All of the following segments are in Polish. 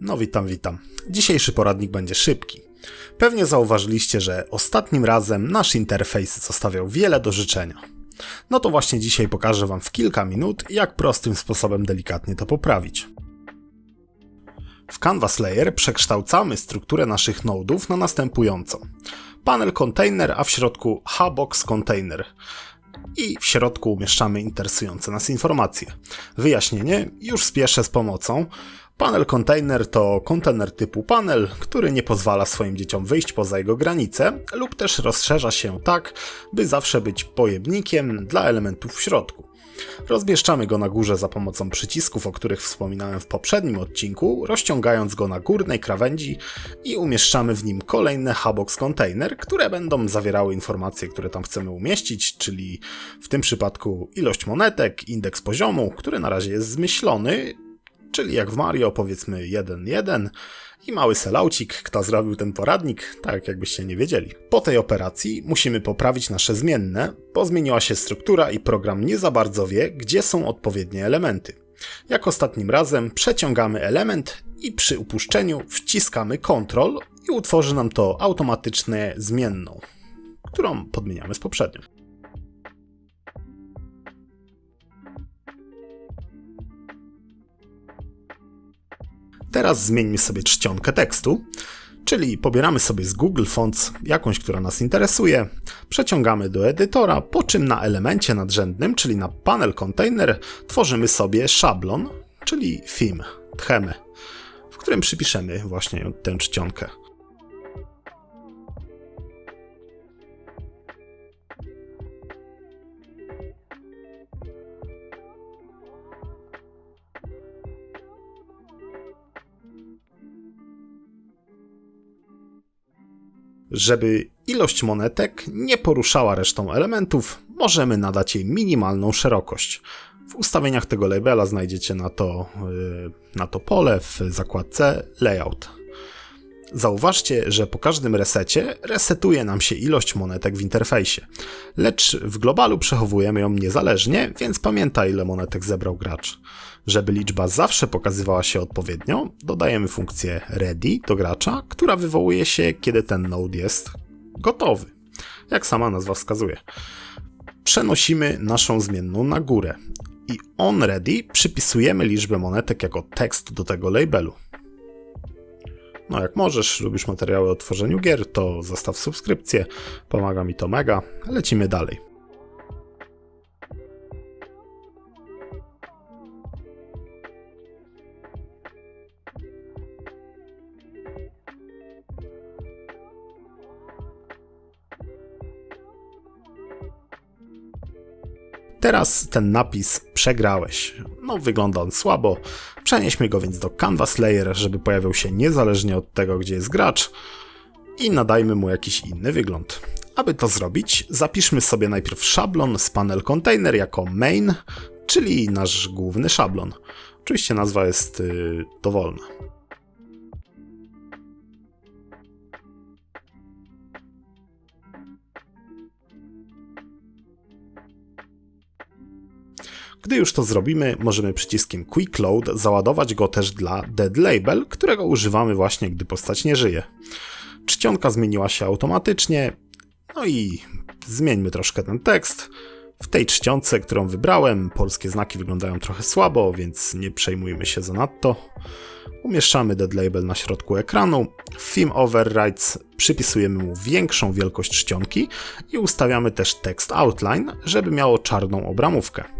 No witam, witam. Dzisiejszy poradnik będzie szybki. Pewnie zauważyliście, że ostatnim razem nasz interfejs zostawiał wiele do życzenia. No to właśnie dzisiaj pokażę Wam w kilka minut, jak prostym sposobem delikatnie to poprawić. W Canvas Layer przekształcamy strukturę naszych nodów na następującą. Panel container, a w środku Hbox container. I w środku umieszczamy interesujące nas informacje. Wyjaśnienie już spieszę z pomocą. Panel container to kontener typu panel, który nie pozwala swoim dzieciom wyjść poza jego granice, lub też rozszerza się tak, by zawsze być pojemnikiem dla elementów w środku. Rozmieszczamy go na górze za pomocą przycisków, o których wspominałem w poprzednim odcinku, rozciągając go na górnej krawędzi i umieszczamy w nim kolejne Hbox container, które będą zawierały informacje, które tam chcemy umieścić, czyli w tym przypadku ilość monetek, indeks poziomu, który na razie jest zmyślony, czyli jak w Mario powiedzmy 1-1 i mały selaucik, kto zrobił ten poradnik, tak jakbyście nie wiedzieli. Po tej operacji musimy poprawić nasze zmienne, bo zmieniła się struktura i program nie za bardzo wie, gdzie są odpowiednie elementy. Jak ostatnim razem przeciągamy element i przy upuszczeniu wciskamy Ctrl i utworzy nam to automatyczne zmienną, którą podmieniamy z poprzednią. Teraz zmieńmy sobie czcionkę tekstu, czyli pobieramy sobie z Google Fonts jakąś, która nas interesuje, przeciągamy do edytora, po czym na elemencie nadrzędnym, czyli na panel container, tworzymy sobie szablon, czyli theme, tchemy, w którym przypiszemy właśnie tę czcionkę. Żeby ilość monetek nie poruszała resztą elementów, możemy nadać jej minimalną szerokość. W ustawieniach tego labela znajdziecie na to, yy, na to pole w zakładce Layout. Zauważcie, że po każdym resecie resetuje nam się ilość monetek w interfejsie, lecz w globalu przechowujemy ją niezależnie, więc pamiętaj ile monetek zebrał gracz. Żeby liczba zawsze pokazywała się odpowiednio, dodajemy funkcję ready do gracza, która wywołuje się, kiedy ten node jest gotowy, jak sama nazwa wskazuje. Przenosimy naszą zmienną na górę i on ready przypisujemy liczbę monetek jako tekst do tego labelu. No jak możesz, lubisz materiały o tworzeniu gier, to zostaw subskrypcję, pomaga mi to mega. Lecimy dalej. Teraz ten napis przegrałeś. No, wygląda on słabo. Przenieśmy go więc do Canvas Layer, żeby pojawił się niezależnie od tego, gdzie jest gracz i nadajmy mu jakiś inny wygląd. Aby to zrobić, zapiszmy sobie najpierw szablon z panel container jako main, czyli nasz główny szablon. Oczywiście nazwa jest yy, dowolna. Gdy już to zrobimy, możemy przyciskiem Quick Load załadować go też dla Dead Label, którego używamy właśnie, gdy postać nie żyje. Czcionka zmieniła się automatycznie, no i zmieńmy troszkę ten tekst. W tej czcionce, którą wybrałem, polskie znaki wyglądają trochę słabo, więc nie przejmujmy się zanadto. Umieszczamy dead label na środku ekranu. W Theme Overrides przypisujemy mu większą wielkość czcionki i ustawiamy też tekst outline, żeby miało czarną obramówkę.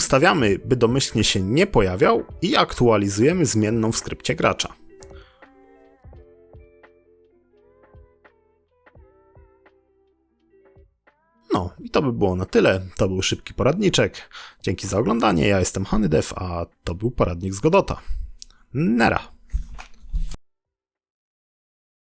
Ustawiamy, by domyślnie się nie pojawiał i aktualizujemy zmienną w skrypcie gracza. No i to by było na tyle. To był szybki poradniczek. Dzięki za oglądanie. Ja jestem Hanydev, a to był poradnik z Godota. Nera.